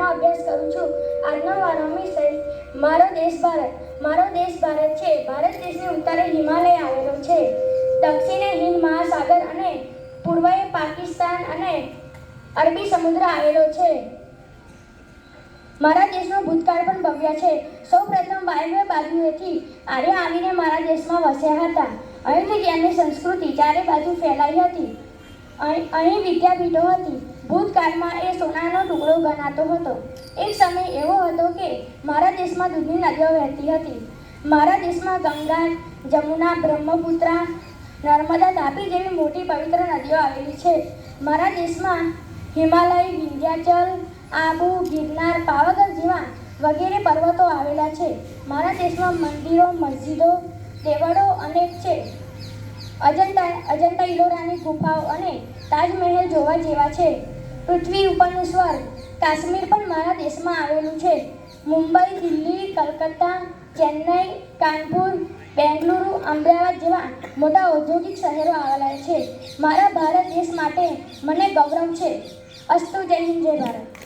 શાળામાં અભ્યાસ કરું છું. આજનો મારો વિષય મારો દેશ ભારત. મારો દેશ ભારત છે. ભારત દેશની ઉત્તરે હિમાલય આવેલો છે. દક્ષિણે હિંદ મહાસાગર અને પૂર્વે પાકિસ્તાન અને અરબી સમુદ્ર આવેલો છે. મારા દેશનો ભૂતકાળ પણ ભવ્ય છે. સૌ પ્રથમ વાયવ્ય બાજુએથી આર્ય આવીને મારા દેશમાં વસ્યા હતા. અહીંથી ત્યાંની સંસ્કૃતિ ચારે બાજુ ફેલાઈ હતી. અહીં વિદ્યાપીઠો હતી. ભૂતકાળમાં એ સોનાનો ટુકડો ગણાતો હતો. એક સમય એવો હતો કે મારા દેશમાં દૂધની નદીઓ વહેતી હતી. મારા દેશમાં ગંગા, જમુના બ્રહ્મપુત્રા, નર્મદા તાપી જેવી મોટી પવિત્ર નદીઓ આવેલી છે. મારા દેશમાં હિમાલય, વિંધ્યાચલ, આબુ, ગિરનાર, પાવાગઢ જેવા વગેરે પર્વતો આવેલા છે. મારા દેશમાં મંદિરો, મસ્જિદો, દેવળો અનેક છે. અજંતા અજંતા ઇલોરાની ગુફાઓ અને તાજમહેલ જોવા જેવા છે. પૃથ્વી ઉપરનું સ્વર્ગ કાશ્મીર પણ મારા દેશમાં આવેલું છે. મુંબઈ, દિલ્હી, કલકત્તા, ચેન્નઈ, કાનપુર, બેંગલુરુ, અમદાવાદ જેવા મોટા ઔદ્યોગિક શહેરો આવેલા છે. મારા ભારત દેશ માટે મને ગૌરવ છે. અસ્તુ જય હિન્દ, જય ભારત.